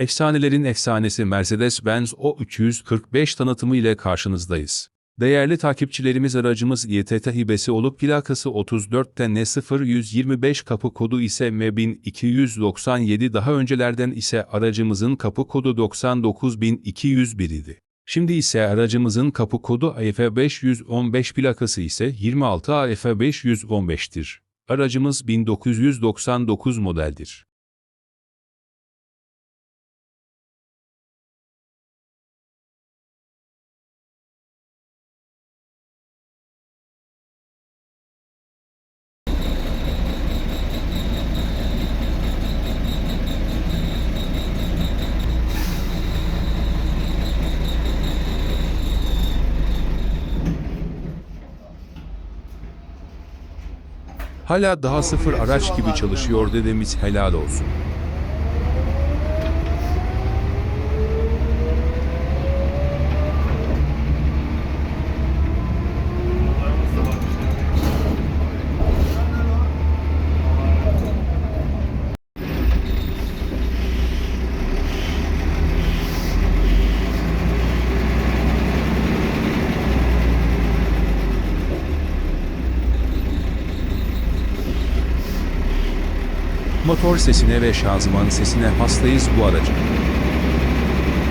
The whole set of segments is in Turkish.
Efsanelerin efsanesi Mercedes-Benz O345 tanıtımı ile karşınızdayız. Değerli takipçilerimiz aracımız İETT hibesi olup plakası 34 tn 0125 kapı kodu ise M1297 daha öncelerden ise aracımızın kapı kodu 99201 idi. Şimdi ise aracımızın kapı kodu AF515 plakası ise 26 AF515'tir. Aracımız 1999 modeldir. Hala daha sıfır araç gibi çalışıyor dedemiz helal olsun. Motor sesine ve şanzıman sesine hastayız bu aracın.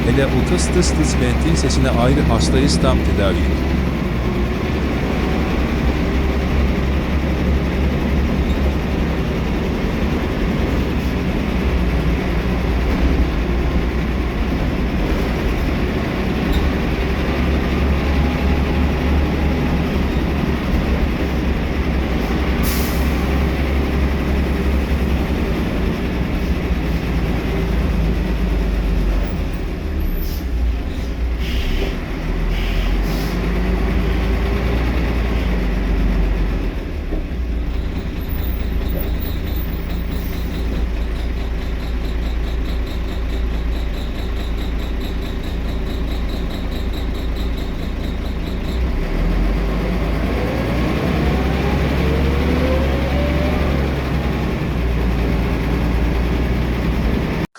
Hele o tıs tıs tıs ventil sesine ayrı hastayız tam tedavi.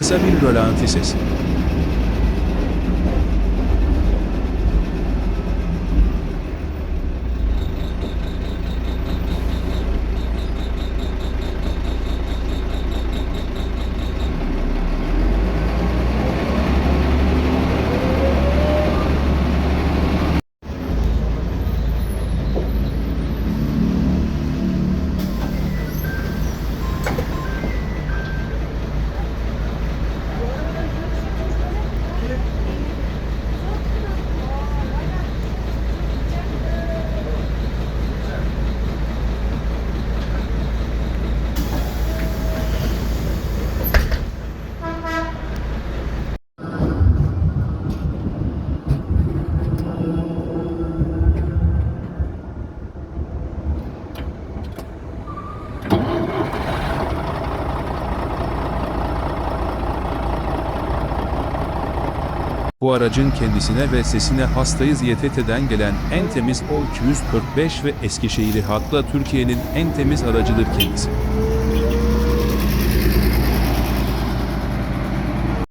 Kısa bir rölanti sesi. Bu aracın kendisine ve sesine hastayız YTT'den gelen en temiz O245 ve Eskişehir'i hatla Türkiye'nin en temiz aracıdır kendisi.